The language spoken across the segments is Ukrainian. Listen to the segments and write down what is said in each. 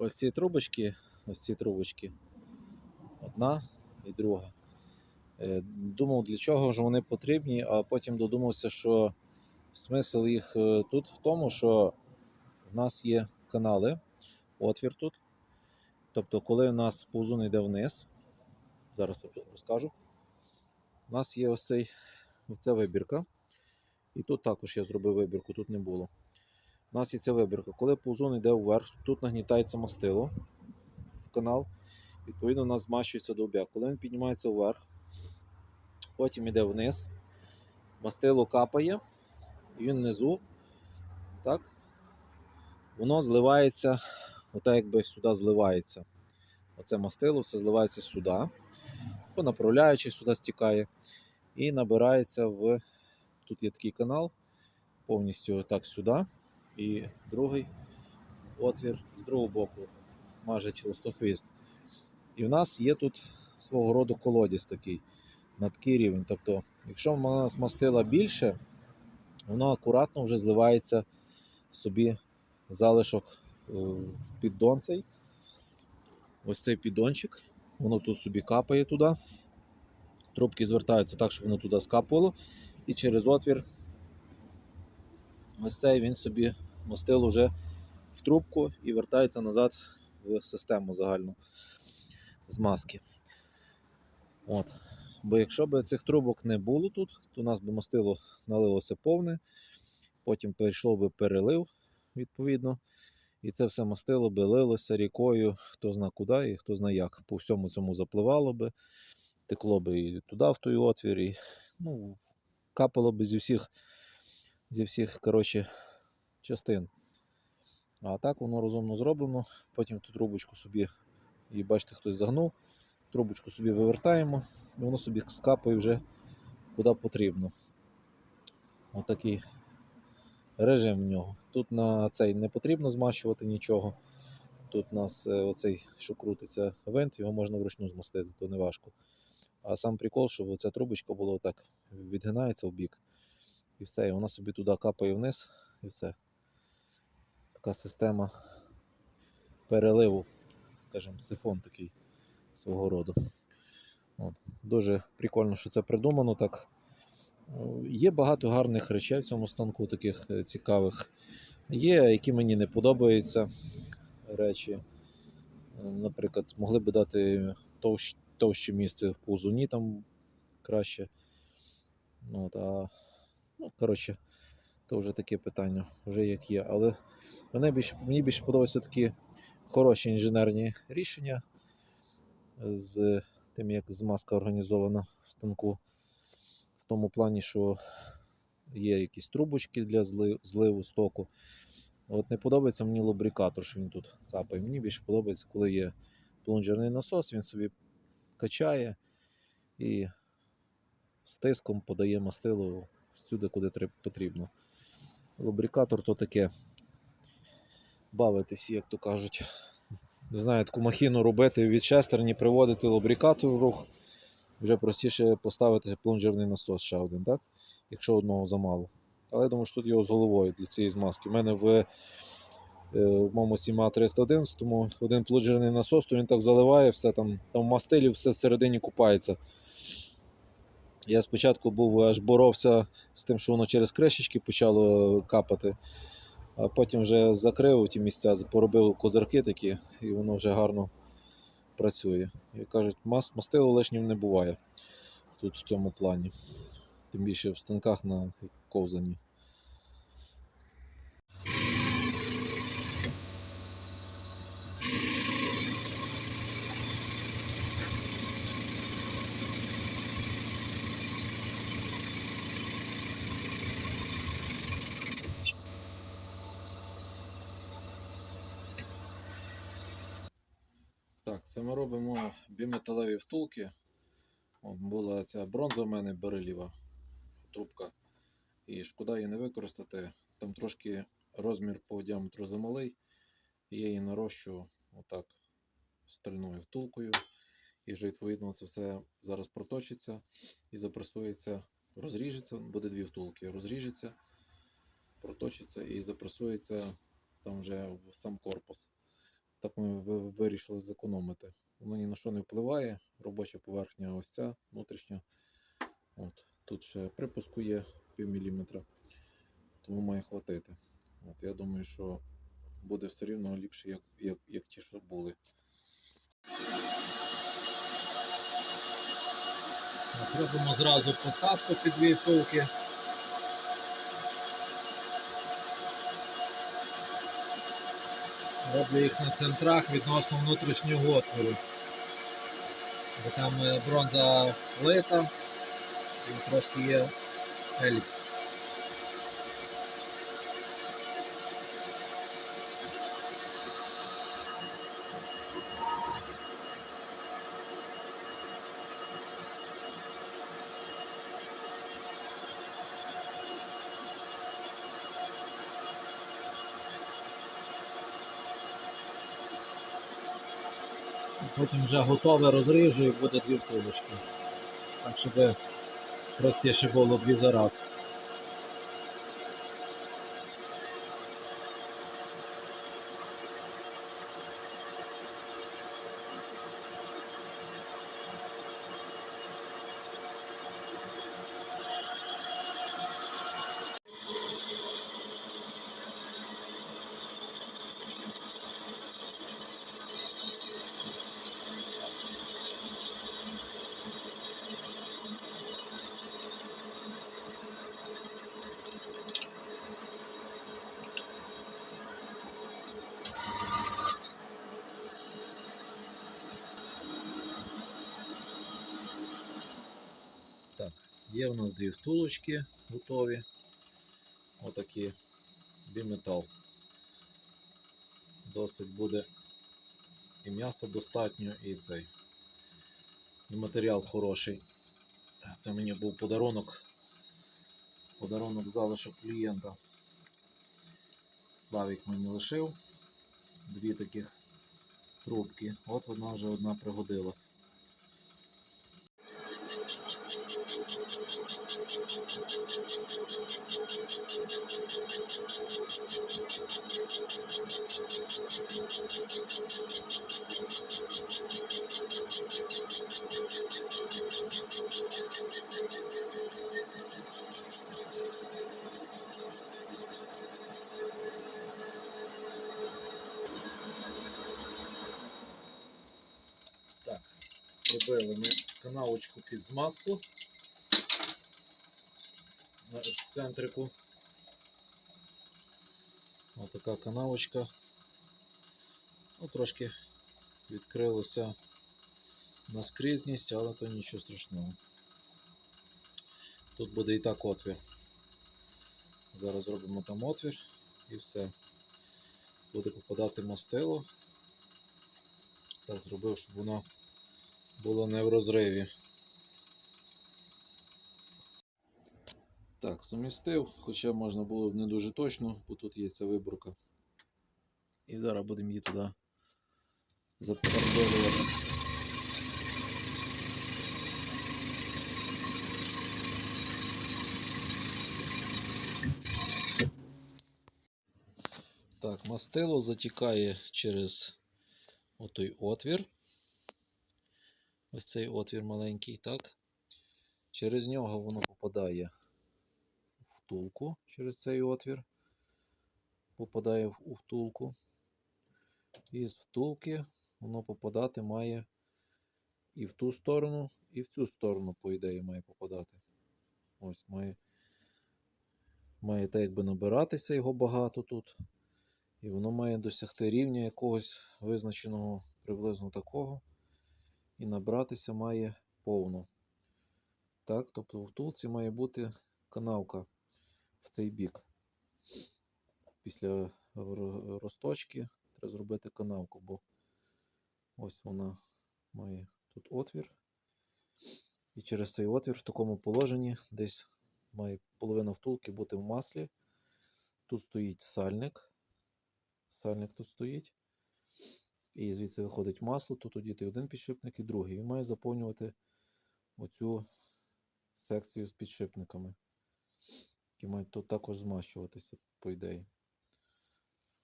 ось ці трубочки, ось ці трубочки. Одна і друга. Е, Думав, для чого ж вони потрібні, а потім додумався, що смисл їх е, тут в тому, що в нас є канали, отвір тут. Тобто, коли у нас повзун йде вниз, зараз розкажу. У нас є ось цей, ця вибірка. І тут також я зробив вибірку, тут не було. У нас є ця вибірка. Коли повзун йде вверх, тут нагнітається мастило в канал. Відповідно, у нас змащується довбяк. Коли він піднімається вверх, потім йде вниз, мастило капає, і він внизу, так, воно зливається, отак якби сюди зливається. Оце мастило все зливається сюди, по направляючи сюди стікає і набирається в. Тут є такий канал, повністю так сюди. І другий отвір з другого боку мажить листохвіст. І в нас є тут свого роду колодязь такий на такий рівень. Тобто, якщо в нас мастила більше, воно акуратно вже зливається собі залишок е, в піддон цей. Ось цей піддончик. Воно тут собі капає туди. Трубки звертаються так, щоб воно туди скапувало. І через отвір ось цей він собі мастило вже в трубку і вертається назад в систему загальну змазки. От. Бо якщо б цих трубок не було тут, то у нас би мастило налилося повне, потім перейшло би перелив, відповідно, і це все мастило би лилося рікою, хто зна куди і хто зна як. По всьому цьому запливало би, текло би і туди, в той отвір, і ну, капало би зі всіх, зі всіх коротше, частин. А так воно розумно зроблено. Потім ту трубочку собі, і бачите, хтось загнув, трубочку собі вивертаємо, і воно собі скапає вже куди потрібно. Отакий режим в нього. Тут на цей не потрібно змащувати нічого. Тут у нас е, оцей, що крутиться винт, його можна вручну змастити, то не важко. А сам прикол, щоб оця трубочка була отак, відгинається в бік. І все, і вона собі туди капає вниз, і все. Така система переливу, скажімо, сифон такий свого роду. От. Дуже прикольно, що це придумано так. Е, Є багато гарних речей в цьому станку, таких е, цікавих. Є, які мені не подобаються речі. Е, Наприклад, могли би дати товщ, товще місце в повзуні там краще. От, а, ну, коротше, то вже таке питання, вже як є. Але мене більше, мені більше подобаються такі хороші інженерні рішення з тим, як змазка організована в станку. В тому плані, що є якісь трубочки для зливу стоку. От не подобається мені лубрикатор, що він тут капає. Мені більше подобається, коли є плунжерний насос, він собі качає і з тиском подає мастило всюди, куди потрібно. Лубрикатор то таке бавитись, як то кажуть. Не знаю, таку махіну робити від шестерні, приводити лубрикатор в рух. Вже простіше поставити плунжерний насос ще один, так? Якщо одного замало. Але я думаю, що тут його з головою для цієї змазки. У мене в, е, в моєму Сіма 311 тому один плунжерний насос, то він так заливає, все там, там в мастилі все всередині купається. Я спочатку був аж боровся з тим, що воно через кришечки почало капати, а потім вже закрив ті місця, поробив козирки такі, і воно вже гарно працює. Як кажуть, мас, мастило лишнім не буває тут в цьому плані. Тим більше в станках на ковзані. Це ми робимо біметалеві втулки. Була ця бронза в мене береліва трубка. І шкода її не використати. Там трошки розмір по діаметру замалий. Я її нарощу отак стальною втулкою. І вже відповідно це все зараз проточиться і запресується, розріжеться, буде дві втулки, розріжеться, проточиться і запресується там вже в сам корпус. Так ми вирішили зекономити. Воно ні на що не впливає. Робоча поверхня ось ця внутрішня. От. Тут ще припуску є пів міліметра, тому має хватити. От, я думаю, що буде все рівно ліпше, як, як, як ті, що були. Робимо зразу посадку під дві Роблю їх на центрах відносно внутрішнього отвору. Бо там е, бронза лита і трошки є еліпс. Потім вже готове розріжу і буде дві втулочки. Так, щоб простіше було дві за раз. Так, є у нас дві втулочки готові. Отакі біметал. Досить буде і м'яса достатньо, і цей. І матеріал хороший. Це мені був подарунок. Подарунок залишок клієнта. Славік мені лишив. Дві таких трубки. От вона вже одна пригодилась. Так, зробили ми канавочку під змазку на центрику. Ось така канавочка. Ну, трошки відкрилося наскрізність, але то нічого страшного. Тут буде і так отвір. Зараз зробимо там отвір і все. Буде попадати мастило. Так, зробив, щоб воно було не в розриві. Так, сумістив, хоча можна було б не дуже точно, бо тут є ця виборка. І зараз будемо її туди запередовувати. Так, мастило затікає через отой отвір. Ось цей отвір маленький, так. Через нього воно попадає втулку через цей отвір. Попадає у втулку. І з втулки воно попадати має і в ту сторону, і в цю сторону, по ідеї, має попадати. Ось має, має так якби набиратися його багато тут. І воно має досягти рівня якогось визначеного приблизно такого. І набратися має повно. Так, тобто в втулці має бути канавка в цей бік. Після розточки треба зробити канавку, бо ось вона має тут отвір. І через цей отвір в такому положенні десь має половина втулки бути в маслі. Тут стоїть сальник. Сальник тут стоїть. І звідси виходить масло, тут одіти один підшипник і другий. Він має заповнювати оцю секцію з підшипниками, які мають тут також змащуватися, по ідеї.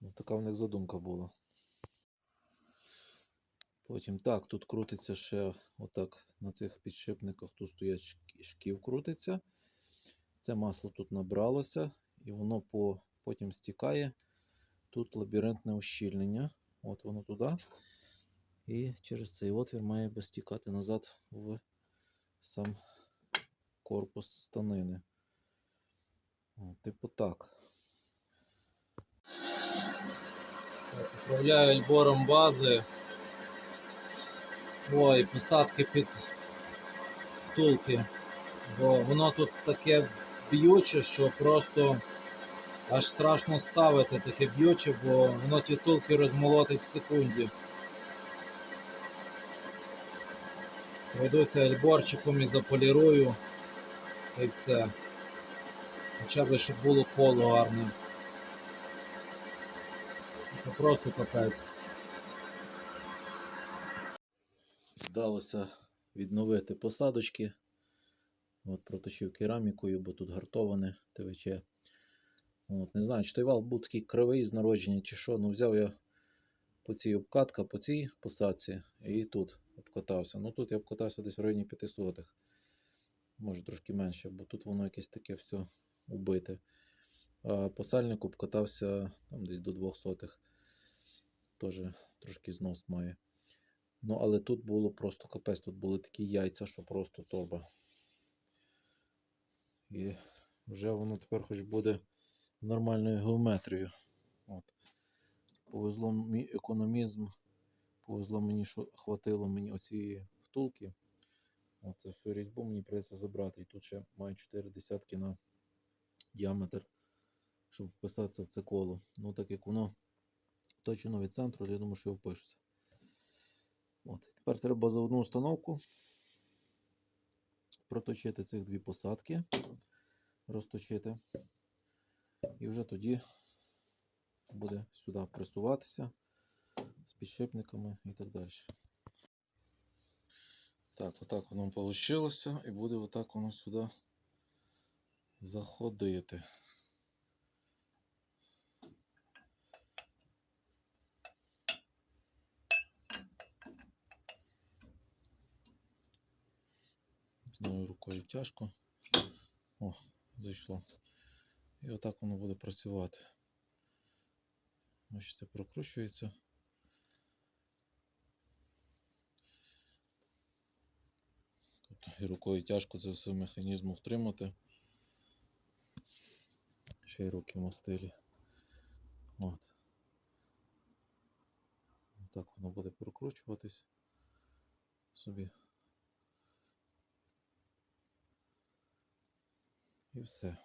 Ну, така в них задумка була. Потім так, тут крутиться ще отак на цих підшипниках, тут стоять шків крутиться. Це масло тут набралося, і воно по, потім стікає. Тут лабіринтне ущільнення. От воно туди. І через цей отвір має би стікати назад в сам корпус станини. Типу так. Управляю альбором бази. Ой, посадки під втулки. Бо воно тут таке б'юче, що просто аж страшно ставити таке б'юче, бо воно ті втулки розмолотить в секунді. Пройдуся альборчиком і заполірую. Й все. Хоча б щоб було коло гарне. Це просто капець. Вдалося відновити посадочки. От проточив керамікою, бо тут гартоване ТВЧ. От, не знаю, чи той вал був такий кривий з народження, чи що. Ну, взяв я по цій обкатка, по цій посадці, і тут обкатався. Ну тут я обкатався десь в районі 5 сотих. Може трошки менше, бо тут воно якесь таке все убите. А по сальнику обкатався там десь до 2 сотих. Теж трошки знос має. Ну, але тут було просто капець, тут були такі яйця, що просто торба. І вже воно тепер хоч буде нормальною геометрією. От. Повезло мій економізм. Повезло мені, що хватило мені оцієї втулки. Оце всю різьбу мені прийдеться забрати. І тут ще маю 4 десятки на діаметр, щоб вписатися в це коло. Ну, так як воно точно від центру, я думаю, що я впишуся. От. Тепер треба за одну установку проточити цих дві посадки, розточити. І вже тоді буде сюди пресуватися з підшипниками і так далі. Так, отак воно вийшло, і буде отак воно сюди заходити. Одною рукою тяжко. О, зайшло. І отак воно буде працювати. Бачите, прокручується. Тут і рукою тяжко це все механізм втримати. Ще й руки мастилі. От. Так воно буде прокручуватись собі. І все.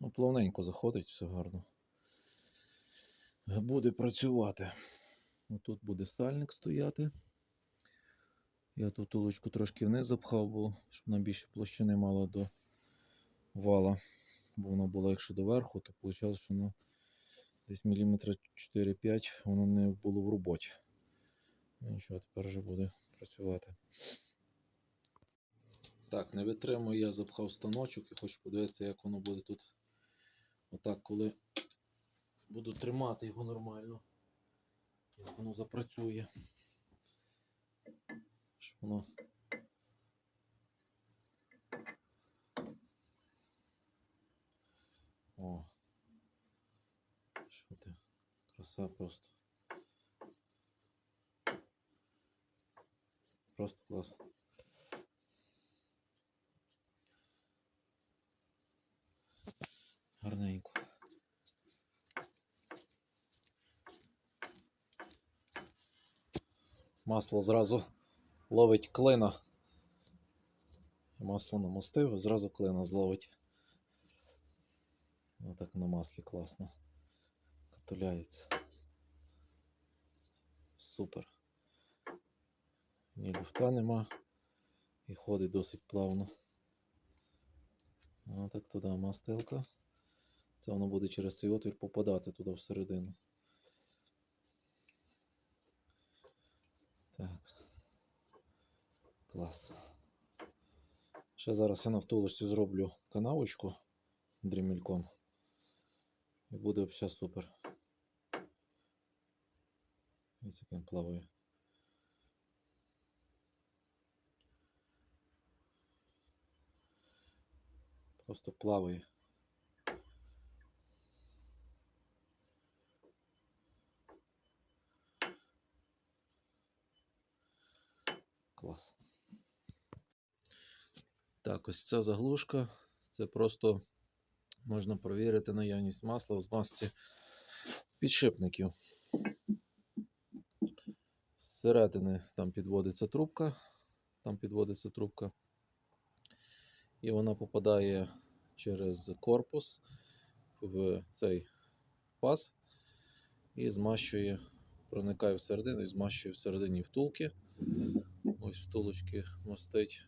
Ну, плавненько заходить, все гарно. Буде працювати. Тут буде сальник стояти. Я тут тулочку трошки вниз запхав, бо щоб вона більше площини мала до вала. Бо вона була, якщо доверху, то виходить, що воно десь міліметра 4-5 воно не було в роботі. Ну, Нічого, тепер вже буде працювати. Так, не витримую, я запхав станочок і хочу подивитися, як воно буде тут. Отак, коли буду тримати його нормально, як воно запрацює. Щоб воно О. Що ти? Краса просто. Просто клас. Гарненько. Масло зразу ловить клина. Масло намастив, зразу клина зловить. Ну так на маслі класно. Катуляється. Супер. Ні люфта нема. І ходить досить плавно. Ну так туди мастилка. Це воно буде через цей отвір попадати туди всередину. Клас. Ще зараз я на втулочці зроблю канавочку дрімельком. І буде взагалі супер. Ось як він плаває. Просто плаває. Клас. Так, ось ця заглушка. Це просто можна провірити наявність масла в змазці підшипників. Зсередини там підводиться трубка, там підводиться трубка, і вона попадає через корпус в цей паз і змащує, проникає всередину і змащує всередині втулки. Ось втулочки мостить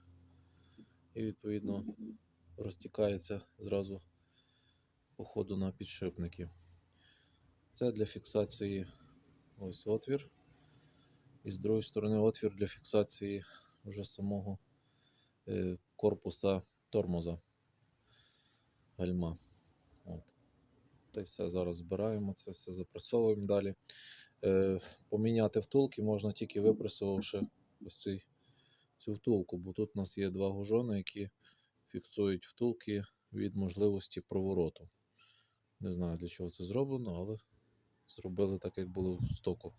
і відповідно розтікається зразу по ходу на підшипники. Це для фіксації ось отвір. І з другої сторони отвір для фіксації вже самого е, корпуса тормоза гальма. От. Та й все зараз збираємо, це все запрацьовуємо далі. Е, поміняти втулки можна тільки випресувавши ось цей, цю втулку, бо тут у нас є два гужони, які фіксують втулки від можливості провороту. Не знаю для чого це зроблено, але зробили так, як було в стоку.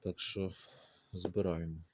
Так що збираємо.